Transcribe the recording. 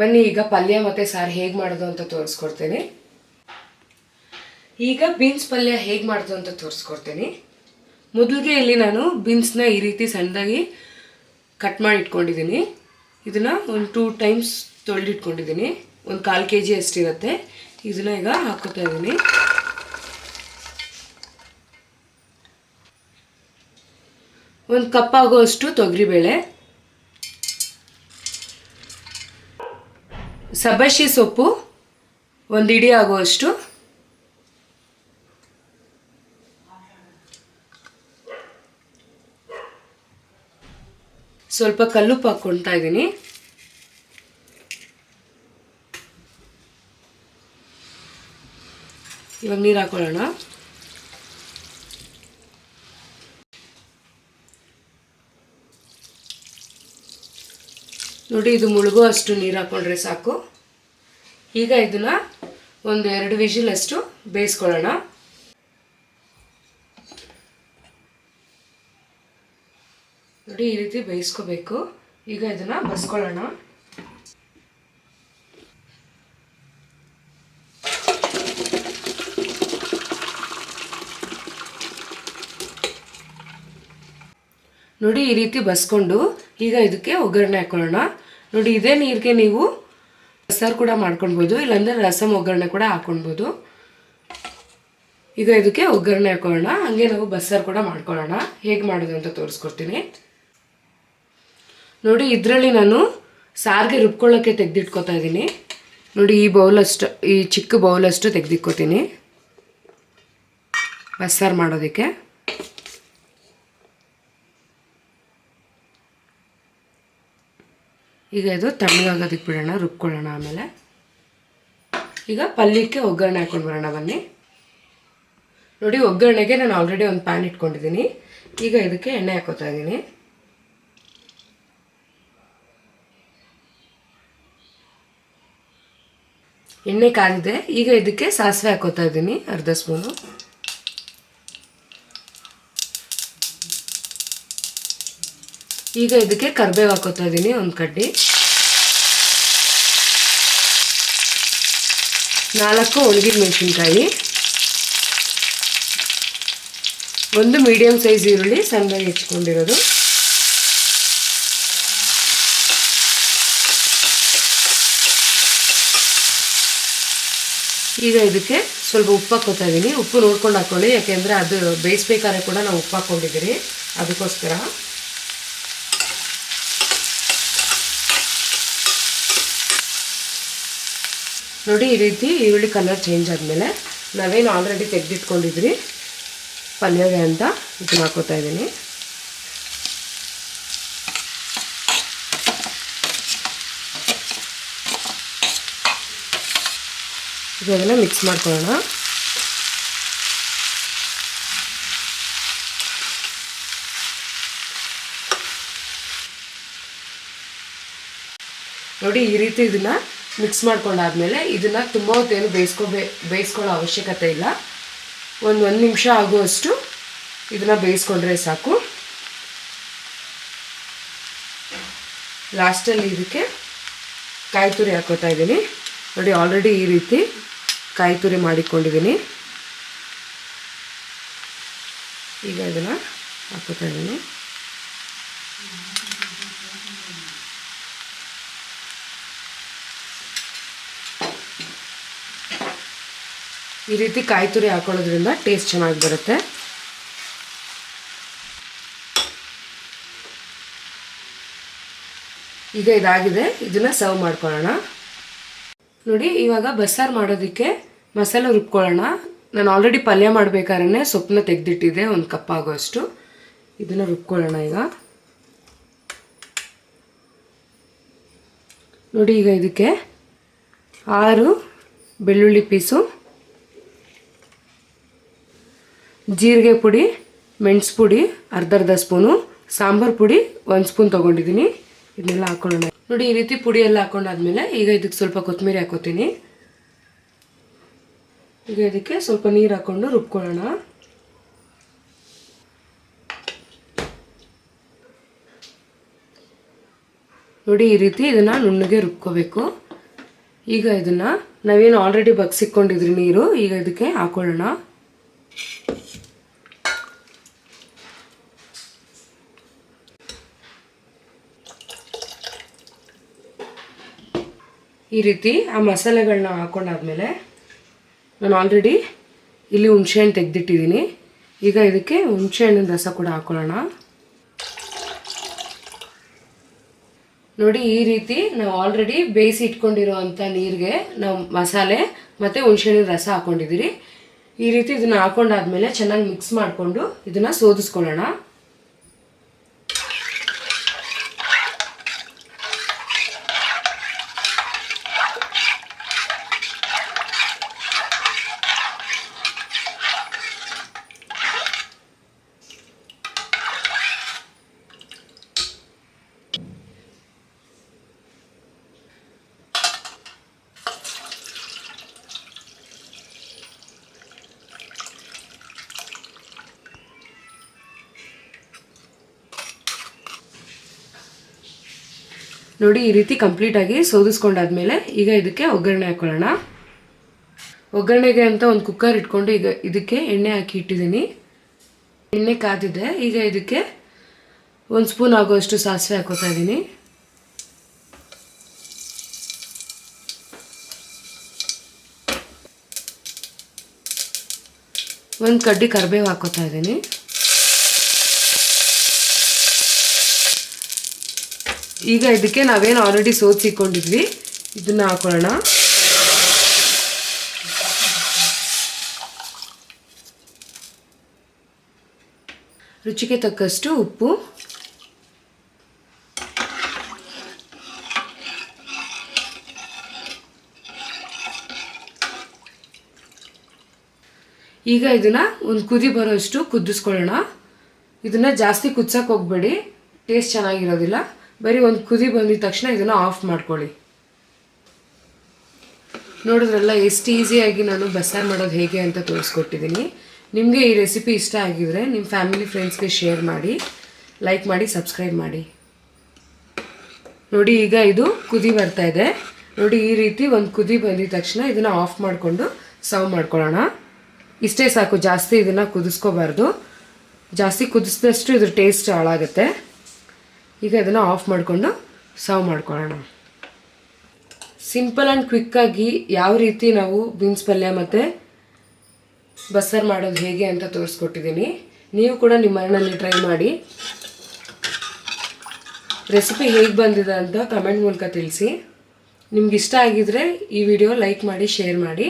ಬನ್ನಿ, ಈಗ ಪಲ್ಯ ಮತ್ತು ಸಾರು ಹೇಗೆ ಮಾಡೋದು ಅಂತ ತೋರಿಸ್ಕೊಡ್ತೀನಿ. ಈಗ ಬೀನ್ಸ್ ಪಲ್ಯ ಹೇಗೆ ಮಾಡೋದು ಅಂತ ತೋರಿಸ್ಕೊಡ್ತೀನಿ. ಮೊದಲಿಗೆ ಇಲ್ಲಿ ನಾನು ಬೀನ್ಸ್ನ ಈ ರೀತಿ ಸಣ್ಣದಾಗಿ ಕಟ್ ಮಾಡಿ ಇಟ್ಕೊಂಡಿದ್ದೀನಿ. ಇದನ್ನು ಒಂದು ಟೂ ಟೈಮ್ಸ್ ತೊಳೆದಿಟ್ಕೊಂಡಿದ್ದೀನಿ ಒಂದು ಕಾಲು ಕೆ ಜಿ ಅಷ್ಟಿರುತ್ತೆ. ಇದನ್ನ ಈಗ ಹಾಕೋತಾ ಇದ್ದೀನಿ. ಒಂದು ಕಪ್ ಆಗುವಷ್ಟು ತೊಗರಿಬೇಳೆ. ಸಬ್ಬಕ್ಕಿ ಸೊಪ್ಪು ಒಂದು ಇಡಿ ಆಗುವಷ್ಟು. ಸ್ವಲ್ಪ ಕಲ್ಲುಪ್ಪು ಹಾಕ್ಕೊಳ್ತಾ ಇದ್ದೀನಿ. ಇವಾಗ ನೀರು ಹಾಕೊಳ್ಳೋಣ. ನೋಡಿ, ಇದು ಮುಳುಗೋ ಅಷ್ಟು ನೀರು ಹಾಕೊಂಡ್ರೆ ಸಾಕು. ಈಗ ಇದನ್ನು ಒಂದು ಎರಡು ವಿಜಿಲ್ ಅಷ್ಟು ಬೇಯಿಸ್ಕೊಳ್ಳೋಣ. ನೋಡಿ, ಈ ರೀತಿ ಬೇಯಿಸ್ಕೋಬೇಕು. ಈಗ ಇದನ್ನ ಬಸ್ಕೊಳ್ಳೋಣ. ನೋಡಿ, ಈ ರೀತಿ ಬಸ್ಕೊಂಡು ಈಗ ಇದಕ್ಕೆ ಒಗ್ಗರಣೆ ಹಾಕೊಳ್ಳೋಣ. ನೋಡಿ, ಇದೇ ನೀರಿಗೆ ನೀವು ಬಸ್ಸಾರು ಕೂಡ ಮಾಡ್ಕೊಳ್ಬೋದು, ಇಲ್ಲಾಂದರೆ ರಸಮ್ ಒಗ್ಗರಣೆ ಕೂಡ ಹಾಕೊಳ್ಬೋದು. ಈಗ ಇದಕ್ಕೆ ಒಗ್ಗರಣೆ ಹಾಕೊಳ್ಳೋಣ, ಹಂಗೆ ನಾವು ಬಸ್ಸಾರು ಕೂಡ ಮಾಡ್ಕೊಳ್ಳೋಣ. ಹೇಗೆ ಮಾಡೋದು ಅಂತ ತೋರಿಸ್ಕೊಡ್ತೀನಿ. ನೋಡಿ, ಇದರಲ್ಲಿ ನಾನು ಸಾರಿಗೆ ರುಬ್ಕೊಳ್ಳೋಕ್ಕೆ ತೆಗೆದಿಟ್ಕೋತಾ ಇದ್ದೀನಿ. ನೋಡಿ, ಈ ಬೌಲಷ್ಟು ಈ ಚಿಕ್ಕ ಬೌಲಷ್ಟು ತೆಗೆದಿಟ್ಕೋತೀನಿ. ಬಸ್ಸಾರು ಮಾಡೋದಕ್ಕೆ. ಈಗ ಇದು ತಣ್ಣಗಾಗೋದಕ್ಕೆ ಬಿಡೋಣ, ರುಬ್ಕೊಳ್ಳೋಣ ಆಮೇಲೆ. ಈಗ ಪಲ್ಯಕ್ಕೆ ಒಗ್ಗರಣೆ ಹಾಕ್ಕೊಂಡು ಬರೋಣ ಬನ್ನಿ. ನೋಡಿ, ಒಗ್ಗರಣೆಗೆ ನಾನು ಆಲ್ರೆಡಿ ಒಂದು ಪ್ಯಾನ್ ಇಟ್ಕೊಂಡಿದ್ದೀನಿ. ಈಗ ಇದಕ್ಕೆ ಎಣ್ಣೆ ಹಾಕೋತಾ ಇದ್ದೀನಿ. ಎಣ್ಣೆ ಕಾದಿದೆ. ಈಗ ಇದಕ್ಕೆ ಸಾಸಿವೆ ಹಾಕೋತಾ ಇದ್ದೀನಿ, ಅರ್ಧ ಸ್ಪೂನು. ಈಗ ಇದಕ್ಕೆ ಕರ್ಬೇವು ಹಾಕೋತಾ ಇದ್ದೀನಿ ಒಂದು ಕಡ್ಡಿ. ನಾಲ್ಕು ಒಣಗಿದ ಮೆಣಸಿನ್ಕಾಯಿ. ಒಂದು ಮೀಡಿಯಂ ಸೈಜ್ ಈರುಳ್ಳಿ ಸಣ್ಣದಾಗಿ ಹೆಚ್ಕೊಂಡಿರೋದು. ಈಗ ಇದಕ್ಕೆ ಸ್ವಲ್ಪ ಉಪ್ಪು ಹಾಕೋತಾ ಇದ್ದೀನಿ ಉಪ್ಪು ನೋಡ್ಕೊಂಡು ಹಾಕೊಳ್ಳಿ, ಯಾಕೆಂದರೆ ಅದು ಬೇಯಿಸ್ಬೇಕಾದ್ರೆ ಕೂಡ ನಾವು ಉಪ್ಪು ಹಾಕ್ಕೊಂಡಿದ್ದೀರಿ ಅದಕ್ಕೋಸ್ಕರ. ನೋಡಿ, ಈ ರೀತಿ ಈರುಳ್ಳಿ ಕಲರ್ ಚೇಂಜ್ ಆದಮೇಲೆ ನಾವೇನು ಆಲ್ರೆಡಿ ತೆಗೆದಿಟ್ಕೊಂಡಿದ್ರಿ ಪಲ್ಯಗೆ ಅಂತ ಇದು ಹಾಕೋತಾ ಇದ್ದೀನಿ. ಇದೆಲ್ಲ ಮಿಕ್ಸ್ ಮಾಡ್ಕೊಳ್ಳೋಣ. ನೋಡಿ, ಈ ರೀತಿ ಇದನ್ನ ಮಿಕ್ಸ್ ಮಾಡ್ಕೊಂಡಾದ್ಮೇಲೆ ಇದನ್ನು ತುಂಬ ಹೊತ್ತೇನು ಬೇಯಿಸ್ಕೋಬೇ ಬೇಯಿಸ್ಕೊಳ್ಳೋ ಅವಶ್ಯಕತೆ ಇಲ್ಲ. ಒಂದು ಒಂದು ನಿಮಿಷ ಆಗುವಷ್ಟು ಇದನ್ನು ಬೇಯಿಸ್ಕೊಂಡ್ರೆ ಸಾಕು. ಲಾಸ್ಟಲ್ಲಿ ಇದಕ್ಕೆ ಕಾಯಿ ತುರಿ ಹಾಕೋತಾ ಇದ್ದೀನಿ. ನೋಡಿ ಆಲ್ರೆಡಿ ಈ ರೀತಿ ಕಾಯಿ ತುರಿ ಮಾಡಿಕೊಂಡಿದ್ದೀನಿ. ಈಗ ಇದನ್ನು ಹಾಕೋತಾ ಇದ್ದೀನಿ. ಈ ರೀತಿ ಕಾಯಿ ತುರಿ ಹಾಕೊಳ್ಳೋದ್ರಿಂದ ಟೇಸ್ಟ್ ಚೆನ್ನಾಗಿ ಬರುತ್ತೆ. ಈಗ ಇದಾಗಿದೆ. ಇದನ್ನ ಸರ್ವ್ ಮಾಡ್ಕೊಳ್ಳೋಣ. ನೋಡಿ, ಇವಾಗ ಬಸ್ಸಾರು ಮಾಡೋದಕ್ಕೆ ಮಸಾಲೆ ರುಬ್ಕೊಳ್ಳೋಣ. ನಾನು ಆಲ್ರೆಡಿ ಪಲ್ಯ ಮಾಡಬೇಕಾದ್ರೆ ಸೊಪ್ಪನ್ನ ತೆಗೆದಿಟ್ಟಿದ್ದೆ, ಒಂದು ಕಪ್ ಆಗೋಷ್ಟು. ಇದನ್ನು ರುಬ್ಕೊಳ್ಳೋಣ ಈಗ. ನೋಡಿ, ಈಗ ಇದಕ್ಕೆ ಆರು ಬೆಳ್ಳುಳ್ಳಿ ಪೀಸು ಜೀರಿಗೆ ಪುಡಿ, ಮೆಣಸು ಪುಡಿ ಅರ್ಧ ಅರ್ಧ ಸ್ಪೂನು, ಸಾಂಬಾರು ಪುಡಿ, ಒಂದು ಸ್ಪೂನ್ ತೊಗೊಂಡಿದ್ದೀನಿ. ಇದನ್ನೆಲ್ಲ ಹಾಕೊಳ್ಳೋಣ. ನೋಡಿ, ಈ ರೀತಿ ಪುಡಿ ಎಲ್ಲ ಹಾಕೊಂಡಾದ್ಮೇಲೆ ಈಗ ಇದಕ್ಕೆ ಸ್ವಲ್ಪ ಕೊತ್ತಂಬರಿ ಹಾಕೋತೀನಿ. ಈಗ ಇದಕ್ಕೆ ಸ್ವಲ್ಪ ನೀರು ಹಾಕ್ಕೊಂಡು ರುಬ್ಕೊಳ್ಳೋಣ. ನೋಡಿ, ಈ ರೀತಿ ಇದನ್ನು ನುಣ್ಣಗೆ ರುಬ್ಕೋಬೇಕು. ಈಗ ಇದನ್ನು ನಾವೇನು ಆಲ್ರೆಡಿ ಬಗ್ಸಿಕ್ಕೊಂಡಿದ್ರಿ ನೀರು, ಈಗ ಇದಕ್ಕೆ ಹಾಕೊಳ್ಳೋಣ. ಈ ರೀತಿ ಆ ಮಸಾಲೆಗಳನ್ನ ಹಾಕೊಂಡಾದ್ಮೇಲೆ ನಾನು ಆಲ್ರೆಡಿ ಇಲ್ಲಿ ಹುಣಸೆಹಣ್ಣು ತೆಗೆದಿಟ್ಟಿದ್ದೀನಿ. ಈಗ ಇದಕ್ಕೆ ಹುಣಸೆಹಣ್ಣಿನ ರಸ ಕೂಡ ಹಾಕೊಳ್ಳೋಣ. ನೋಡಿ, ಈ ರೀತಿ ನಾವು ಆಲ್ರೆಡಿ ಬೇಯಿಸಿ ಇಟ್ಕೊಂಡಿರೋ ಅಂಥ ನೀರಿಗೆ ನಾವು ಮಸಾಲೆ ಮತ್ತು ಹುಣಸೆಹಣ್ಣಿನ ರಸ ಹಾಕ್ಕೊಂಡಿದ್ದೀರಿ ಈ ರೀತಿ ಇದನ್ನು ಹಾಕೊಂಡಾದ್ಮೇಲೆ ಚೆನ್ನಾಗಿ ಮಿಕ್ಸ್ ಮಾಡಿಕೊಂಡು ಇದನ್ನು ಸೋದಿಸ್ಕೊಳ್ಳೋಣ. ನೋಡಿ ಈ ರೀತಿ ಕಂಪ್ಲೀಟಾಗಿ ಸೋದಿಸ್ಕೊಂಡಾದ್ಮೇಲೆ ಈಗ ಇದಕ್ಕೆ ಒಗ್ಗರಣೆ ಹಾಕೊಳ್ಳೋಣ. ಒಗ್ಗರಣೆಗೆ ಅಂತ ಒಂದು ಕುಕ್ಕರ್ ಇಟ್ಕೊಂಡು ಈಗ ಇದಕ್ಕೆ ಎಣ್ಣೆ ಹಾಕಿ ಇಟ್ಟಿದ್ದೀನಿ. ಎಣ್ಣೆ ಕಾದಿದೆ, ಈಗ ಇದಕ್ಕೆ ಒಂದು ಸ್ಪೂನ್ ಆಗೋಷ್ಟು ಸಾಸಿವೆ ಹಾಕೋತಾ ಇದ್ದೀನಿ. ಒಂದು ಕಡ್ಡಿ ಕರಿಬೇವು ಹಾಕೋತಾ ಇದ್ದೀನಿ. ಈಗ ಇದಕ್ಕೆ ನಾವೇನು ಆಲ್ರೆಡಿ ಸೋಚಿಕೊಂಡಿದ್ವಿ ಇದನ್ನ ಹಾಕೊಳ್ಳೋಣ. ರುಚಿಗೆ ತಕ್ಕಷ್ಟು ಉಪ್ಪು. ಈಗ ಇದನ್ನ ಒಂದು ಕುದಿ ಬರೋಷ್ಟು ಕುದಿಸ್ಕೊಳ್ಳೋಣ. ಇದನ್ನ ಜಾಸ್ತಿ ಕುದ್ಸಕ್ಕೆ ಹೋಗ್ಬೇಡಿ. ಟೇಸ್ಟ್ ಚೆನ್ನಾಗಿರೋದಿಲ್ಲ. ಬರೀ ಒಂದು ಕುದಿ ಬಂದಿದ ತಕ್ಷಣ ಇದನ್ನು ಆಫ್ ಮಾಡ್ಕೊಳ್ಳಿ. ನೋಡಿದ್ರಲ್ಲ, ಎಷ್ಟು ಈಸಿಯಾಗಿ ನಾನು ಬಸ್ಸಾರು ಮಾಡೋದು ಹೇಗೆ ಅಂತ ತೋರಿಸ್ಕೊಟ್ಟಿದ್ದೀನಿ ನಿಮಗೆ ಈ ರೆಸಿಪಿ ಇಷ್ಟ ಆಗಿದ್ರೆ ನಿಮ್ಮ ಫ್ಯಾಮಿಲಿ ಫ್ರೆಂಡ್ಸ್ಗೆ ಶೇರ್ ಮಾಡಿ ಲೈಕ್ ಮಾಡಿ ಸಬ್ಸ್ಕ್ರೈಬ್ ಮಾಡಿ. ನೋಡಿ, ಈಗ ಇದು ಕುದಿ ಬರ್ತಾ ಇದೆ. ನೋಡಿ, ಈ ರೀತಿ ಒಂದು ಕುದಿ ಬಂದಿದ ತಕ್ಷಣ ಇದನ್ನು ಆಫ್ ಮಾಡಿಕೊಂಡು ಸರ್ವ್ ಮಾಡ್ಕೊಳ್ಳೋಣ. ಇಷ್ಟೇ ಸಾಕು, ಜಾಸ್ತಿ ಇದನ್ನು ಕುದಿಸ್ಕೋಬಾರ್ದು. ಜಾಸ್ತಿ ಕುದಿಸಿದಷ್ಟು ಇದ್ರ ಟೇಸ್ಟ್ ಹಾಳಾಗುತ್ತೆ. ಈಗ ಇದನ್ನು ಆಫ್ ಮಾಡಿಕೊಂಡು ಸರ್ವ್ ಮಾಡ್ಕೊಳ್ಳೋಣ. ಸಿಂಪಲ್ ಆ್ಯಂಡ್ ಕ್ವಿಕ್ಕಾಗಿ ಯಾವ ರೀತಿ ನಾವು ಬೀನ್ಸ್ ಪಲ್ಯ ಮತ್ತು ಬಸ್ಸಾರು ಮಾಡೋದು ಹೇಗೆ ಅಂತ ತೋರಿಸ್ಕೊಟ್ಟಿದ್ದೀನಿ. ನೀವು ಕೂಡ ನಿಮ್ಮ ಮನೆಯಲ್ಲಿ ಟ್ರೈ ಮಾಡಿ. ರೆಸಿಪಿ ಹೇಗೆ ಬಂದಿದೆ ಅಂತ ಕಮೆಂಟ್ ಮೂಲಕ ತಿಳಿಸಿ. ನಿಮ್ಗೆ ಇಷ್ಟ ಆಗಿದ್ರೆ ಈ ವಿಡಿಯೋ ಲೈಕ್ ಮಾಡಿ ಶೇರ್ ಮಾಡಿ.